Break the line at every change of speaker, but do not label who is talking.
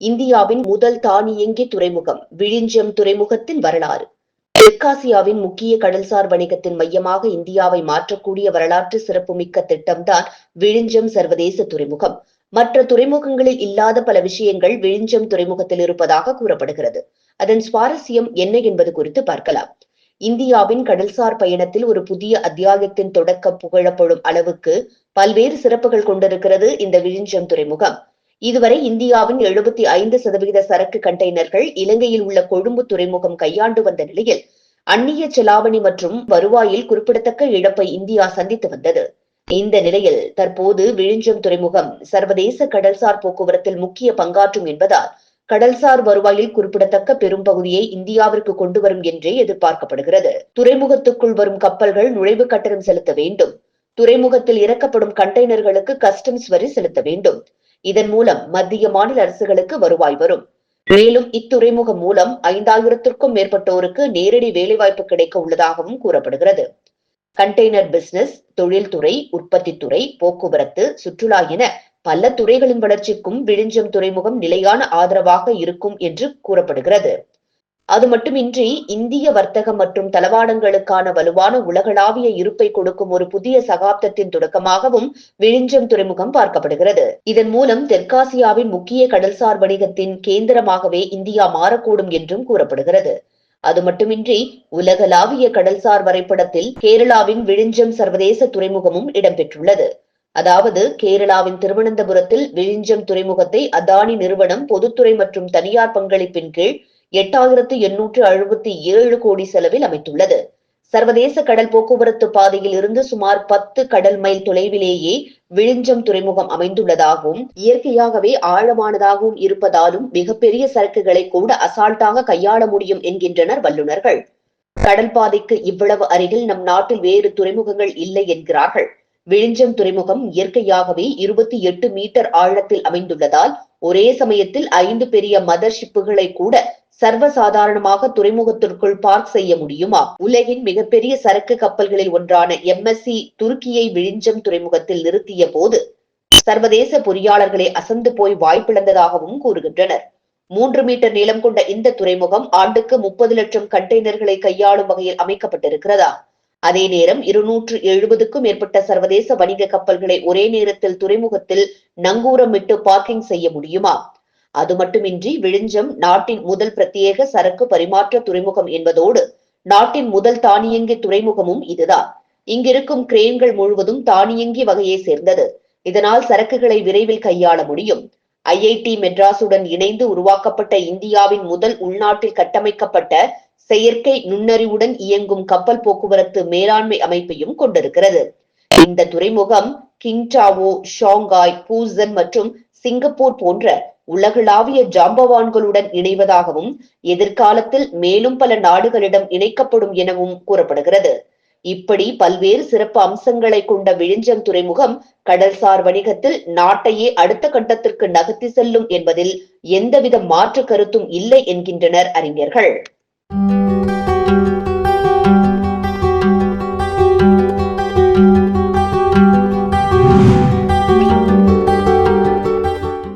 இந்தியாவின் முதல் தானியங்கி துறைமுகம் விழிஞ்சம் துறைமுகத்தின் வரலாறு. தெற்காசியாவின் முக்கிய கடல்சார் வணிகத்தின் மையமாக இந்தியாவை மாற்றக்கூடிய வரலாற்று சிறப்புமிக்க திட்டம்தான் விழிஞ்சம் சர்வதேச துறைமுகம். மற்ற துறைமுகங்களில் இல்லாத பல விஷயங்கள் விழிஞ்சம் துறைமுகத்தில் இருப்பதாக கூறப்படுகிறது. அதன் சுவாரஸ்யம் என்ன என்பது குறித்து பார்க்கலாம். இந்தியாவின் கடல்சார் பயணத்தில் ஒரு புதிய அத்தியாயத்தின் தொடக்கம் புகழப்படும் அளவுக்கு பல்வேறு சிறப்புகள் கொண்டிருக்கிறது இந்த விழிஞ்சம் துறைமுகம். இதுவரை இந்தியாவின் எழுபத்தி ஐந்து சதவிகித சரக்கு கண்டெய்னர்கள் இலங்கையில் உள்ள கொழும்பு துறைமுகம் கையாண்டு வந்த நிலையில் அந்நிய செலாவணி மற்றும் வருவாயில் குறிப்பிடத்தக்க இழப்பை இந்தியா சந்தித்து வந்தது. இந்த நிலையில் தற்போது விழிஞ்சம் துறைமுகம் சர்வதேச கடல்சார் போக்குவரத்தில் முக்கிய பங்காற்றும் என்பதால் கடல்சார் வருவாயில் குறிப்பிடத்தக்க பெரும் பகுதியை இந்தியாவிற்கு கொண்டு வரும் என்றே எதிர்பார்க்கப்படுகிறது. துறைமுகத்துக்குள் வரும் கப்பல்கள் நுழைவு கட்டணம் செலுத்த வேண்டும். துறைமுகத்தில் இறக்கப்படும் கண்டெய்னர்களுக்கு கஸ்டம்ஸ் வரி செலுத்த வேண்டும். இதன் மூலம் மத்திய மாநில அரசுகளுக்கு வருவாய் வரும். மேலும் இத்துறைமுகம் மூலம் ஐந்தாயிரத்திற்கும் மேற்பட்டோருக்கு நேரடி வேலைவாய்ப்பு கிடைக்க உள்ளதாகவும் கூறப்படுகிறது. கண்டெய்னர் பிசினஸ் தொழில்துறை உற்பத்தி துறை போக்குவரத்து சுற்றுலா என பல துறைகளின் வளர்ச்சிக்கும் விழிஞ்சம் துறைமுகம் நிலையான ஆதரவாக இருக்கும் என்று கூறப்படுகிறது. அது மட்டுமின்றி இந்திய வர்த்தகம் மற்றும் தளவாடங்களுக்கான வலுவான உலகளாவிய இருப்பை கொடுக்கும் ஒரு புதிய சகாப்தத்தின் தொடக்கமாகவும் விழிஞ்சம் துறைமுகம் பார்க்கப்படுகிறது. இதன் மூலம் தெற்காசியாவின் முக்கிய கடல்சார் வணிகத்தின் கேந்திரமாகவே இந்தியா மாறக்கூடும் என்றும் கூறப்படுகிறது. அது மட்டுமின்றி உலகளாவிய கடல்சார் வரைபடத்தில் கேரளாவின் விழிஞ்சம் சர்வதேச துறைமுகமும் இடம்பெற்றுள்ளது. அதாவது கேரளாவின் திருவனந்தபுரத்தில் விழிஞ்சம் துறைமுகத்தை அதானி நிறுவனம் பொதுத்துறை மற்றும் தனியார் பங்களிப்பின் கீழ் எட்டாயிரத்து எண்ணூற்று அறுபத்தி ஏழு கோடி செலவில் அமைத்துள்ளது. சர்வதேச கடல் போக்குவரத்து பாதையில் இருந்து சுமார் பத்து கடல் மைல் தொலைவிலேயே விழிஞ்சம் துறைமுகம் அமைந்துள்ளதாகவும் இயற்கையாகவே ஆழமானதாகவும் இருப்பதாலும் மிகப்பெரிய சரக்குகளை கூட அசால்ட்டாக கையாள முடியும் என்கின்றனர் வல்லுநர்கள். கடல் பாதைக்கு இவ்வளவு அருகில் நம் நாட்டில் வேறு துறைமுகங்கள் இல்லை என்கிறார்கள். விழிஞ்சம் துறைமுகம் இயற்கையாகவே இருபத்தி எட்டு மீட்டர் ஆழத்தில் அமைந்துள்ளதால் ஒரே சமயத்தில் ஐந்து பெரிய மதர் ஷிப்புகளை கூட சர்வசாதாரணமாக துறைமுகத்திற்குள் பார்க் செய்ய முடியுமா? உலகின் மிகப்பெரிய சரக்கு கப்பல்களில் ஒன்றான எம்எஸ்சி துருக்கியை விழிஞ்சம் துறைமுகத்தில் நிறுத்திய போது சர்வதேச பொறியாளர்களை அசந்து போய் வாய்ப்பிழந்ததாகவும் கூறுகின்றனர். மூன்று மீட்டர் நீளம் கொண்ட இந்த துறைமுகம் ஆண்டுக்கு முப்பது லட்சம் கண்டெய்னர்களை கையாளும் வகையில் அமைக்கப்பட்டிருக்கிறதா? அதே நேரம் இருநூற்று எழுபதுக்கும் மேற்பட்ட சர்வதேச வணிக கப்பல்களை ஒரே நேரத்தில் துறைமுகத்தில் நங்கூரமிட்டு பார்க்கிங் செய்ய முடியுமா? அது மட்டுமின்றி விழிஞ்சம் நாட்டின் முதல் பிரத்யேக சரக்கு பரிமாற்ற துறைமுகம் என்பதோடு நாட்டின் முதல் தானியங்கி துறைமுகமும் இதுதான். இங்கிருக்கும் கிரேன்கள் முழுவதும் தானியங்கி வகையை சேர்ந்தது. இதனால் சரக்குகளை விரைவில் கையாள முடியும். ஐஐடி மெட்ராஸுடன் இணைந்து உருவாக்கப்பட்ட இந்தியாவின் முதல் உள்நாட்டில் கட்டமைக்கப்பட்ட செயற்கை நுண்ணறிவுடன் இயங்கும் கப்பல் போக்குவரத்து மேலாண்மை அமைப்பையும் கொண்டிருக்கிறது. இந்த துறைமுகம் கிங்டாவோ ஷாங்காய் பூசன் மற்றும் சிங்கப்பூர் போன்ற உலகளாவிய ஜாம்பவான்களுடன் இணைவதாகவும் எதிர்காலத்தில் மேலும் பல நாடுகளிடம் இணைக்கப்படும் எனவும் கூறப்படுகிறது. இப்படி பல்வேறு சிறப்பு அம்சங்களை கொண்ட விழிஞ்சம் துறைமுகம் கடல்சார் வணிகத்தில் நாட்டையே அடுத்த கட்டத்திற்கு நகர்த்தி செல்லும் என்பதில் எந்தவித மாற்று கருத்தும் இல்லை என்கின்றனர் அறிஞர்கள்.